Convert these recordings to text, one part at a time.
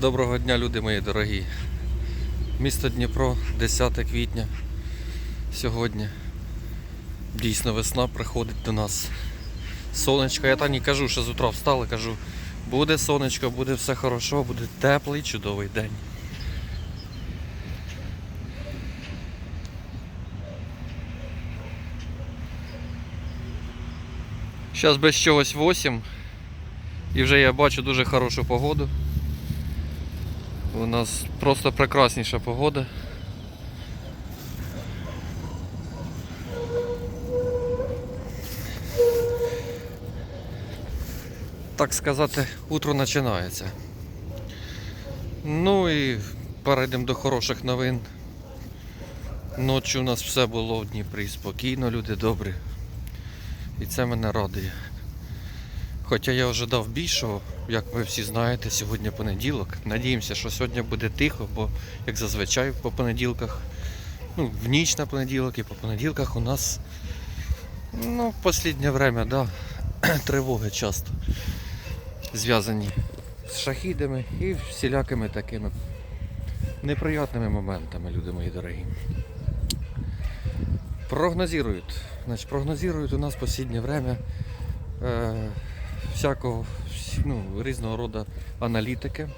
Доброго дня, люди мої дорогі. Місто Дніпро, 10 квітня. Сьогодні дійсно весна приходить до нас. Сонечко, я так не кажу, що з утра встали, кажу, буде сонечко, буде все хорошо, буде теплий, чудовий день. Зараз без чогось 8. І вже я бачу дуже хорошу погоду. У нас просто прекрасніша погода. Так сказати, утро починається. Ну і перейдемо до хороших новин. Ночі у нас все було в Дніпрі спокійно, люди добрі. І це мене радує. Хоча я ожидав більшого, як ви всі знаєте, сьогодні понеділок. Надіємося, що сьогодні буде тихо, бо як зазвичай по понеділках, ну, в ніч на понеділок і по понеділках у нас ну, в останнє время, да, тривоги часто зв'язані з шахідами і всілякими такими неприятними моментами, люди мої дорогі. Прогнозирують. Значить, прогнозирують у нас в останнє время е, всякого ну, різного роду аналітики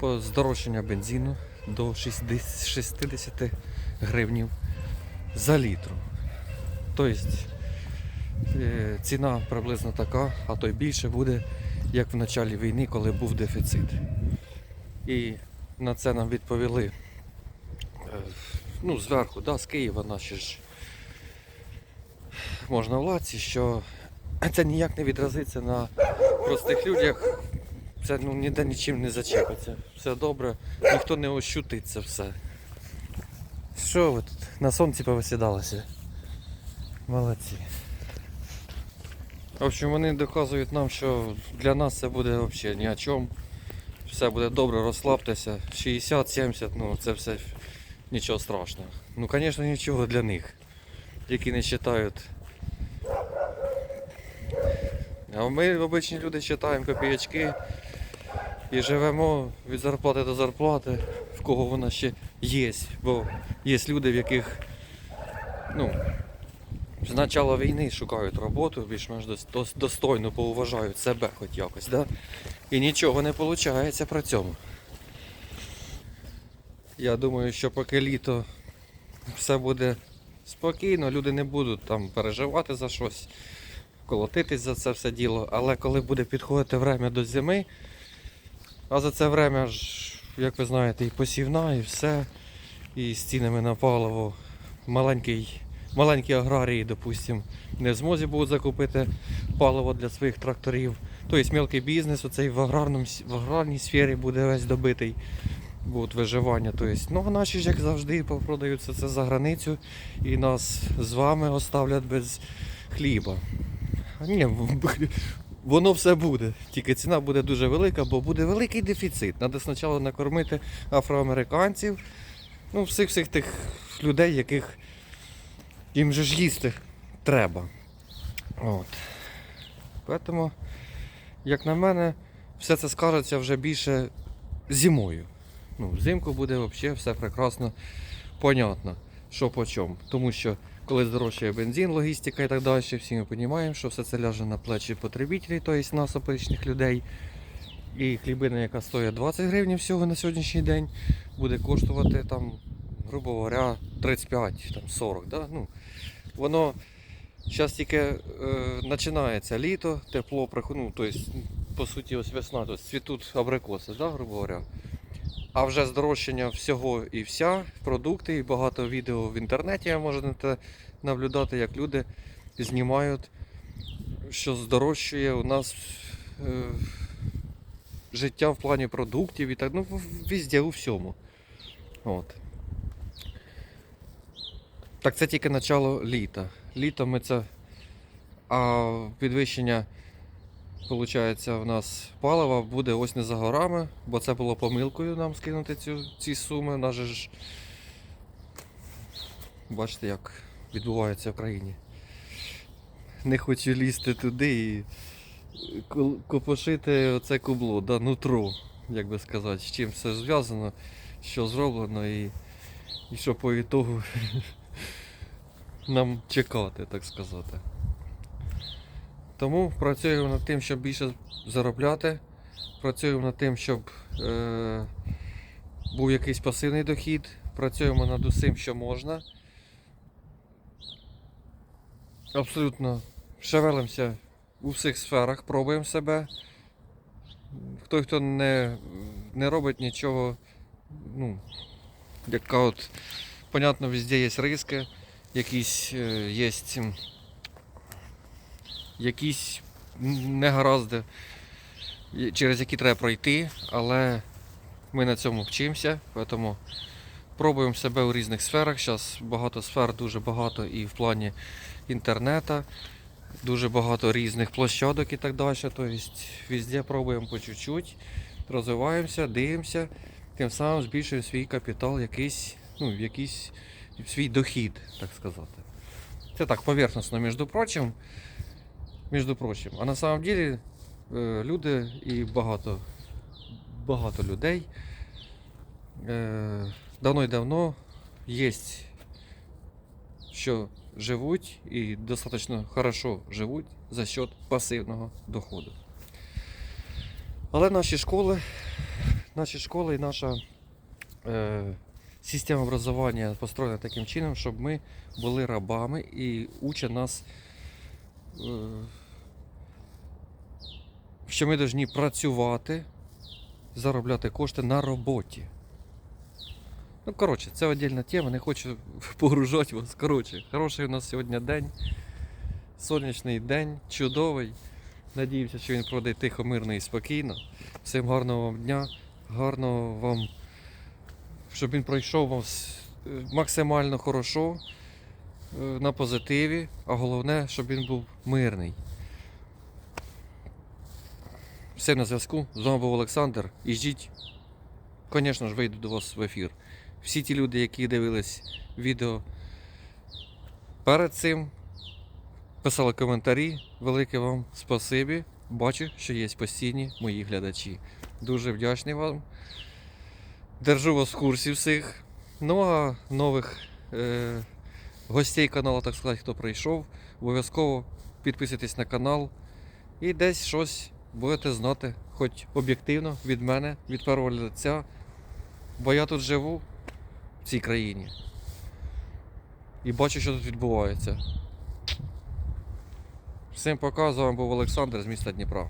по здорожчання бензину до 60 60 гривнів за літру. Тобто е, ціна приблизно така, а то й більше буде, як в початку війни, коли був дефіцит. І на це нам відповіли е, ну, зверху, да, з Києва наші ж можна владці, що це ніяк не відразиться на простих людях. Це ну, ніде нічим не зачепиться. Все добре, ніхто не ощутить це все. Що ви тут? На сонці повисідалися? Молодці. В общем, вони доказують нам, що для нас це буде взагалі ні о чому. Все буде добре, розслабтеся. 60-70, ну це все нічого страшного. Ну, звісно, нічого для них, які не вважають. А ми, обичні люди, читаємо копіячки і живемо від зарплати до зарплати, в кого вона ще є. Бо є люди, в яких ну, з початку війни шукають роботу, більш-менш дос- дос- достойно поуважають себе хоч якось. Да? І нічого не виходить при цьому. Я думаю, що поки літо все буде спокійно, люди не будуть там переживати за щось, колотитись за це все діло. Але коли буде підходити время до зими, а за це время ж, як ви знаєте, і посівна, і все, і з цінами на паливо маленький, маленькі аграрії, допустим, не в змозі будуть закупити паливо для своїх тракторів. Тобто мелкий бізнес оцей в, аграрному, в аграрній сфері буде весь добитий. Будуть виживання. Тобто, ну, а наші ж як завжди попродаються це за границю і нас з вами оставлять без хліба. Ні, воно все буде. Тільки ціна буде дуже велика, бо буде великий дефіцит. Треба спочатку накормити афроамериканців, ну, всіх всіх тих людей, яких їм же ж їсти треба. От. Тому, як на мене, все це скажеться вже більше зимою. Ну, взимку буде взагалі все прекрасно понятно, що по чому. Тому що коли здорожчає бензин, логістика і так далі, всі ми розуміємо, що все це ляже на плечі потребителів, тобто нас, обичних людей. І хлібина, яка стоїть 20 гривень всього на сьогоднішній день, буде коштувати там, грубо говоря, 35, там 40. Да? Ну, воно зараз тільки е, починається літо, тепло ну, тобто, по суті, ось весна, тобто цвітуть абрикоси, да, грубо говоря. А вже здорожчання всього і вся, продукти, і багато відео в інтернеті можете наблюдати, як люди знімають, що здорожчує у нас е, життя в плані продуктів і так, ну, в- везде, у всьому. От. Так це тільки начало літа. Літо ми це. А підвищення Получається, в нас палива буде ось не за горами, бо це було помилкою нам скинути цю, ці суми. У нас же ж бачите, як відбувається в країні. Не хочу лізти туди і копошити оце кубло, да, нутро. як би сказати, з чим все зв'язано, що зроблено і, і що по ітогу нам чекати, так сказати. Тому працюємо над тим, щоб більше заробляти. Працюємо над тим, щоб е, був якийсь пасивний дохід. Працюємо над усім, що можна. Абсолютно шевелимося у всіх сферах, пробуємо себе. Хто хто не, не робить нічого, ну, яка от, понятно, везде є риски, якісь е, є якісь негаразди, через які треба пройти, але ми на цьому вчимося, тому пробуємо себе у різних сферах. Зараз багато сфер, дуже багато і в плані інтернету, дуже багато різних площадок і так далі. Тобто везде пробуємо по чуть-чуть, розвиваємося, дивимося, тим самим збільшуємо свій капітал, якийсь, ну, якийсь свій дохід, так сказати. Це так поверхностно, між прочим. Між прочим. А на самом деле е, люди і багато, багато людей е, давно й давно є, що живуть і достатньо хорошо живуть за счет пасивного доходу. Але наші школи, наші школи і наша е, система образування построєна таким чином, щоб ми були рабами і учать нас, е, що ми повинні працювати, заробляти кошти на роботі. Ну, коротше, це віддільна тема, не хочу погружати вас. Коротше, хороший у нас сьогодні день. Сонячний день, чудовий. Надіємося, що він пройде тихо, мирно і спокійно. Всім гарного вам дня, гарного вам, щоб він пройшов вам е, максимально хорошо, е, на позитиві, а головне, щоб він був мирний. Все на зв'язку. З вами був Олександр. І ждіть, звісно ж, вийду до вас в ефір. Всі ті люди, які дивились відео перед цим, писали коментарі. Велике вам спасибі. Бачу, що є постійні мої глядачі. Дуже вдячний вам. Держу вас в курсі всіх. Ну а нових е, гостей каналу, так сказати, хто прийшов, обов'язково підписуйтесь на канал і десь щось будете знати, хоч об'єктивно від мене, від першого лиця. Бо я тут живу в цій країні. І бачу, що тут відбувається. Всім пока, з вами був Олександр з міста Дніпра.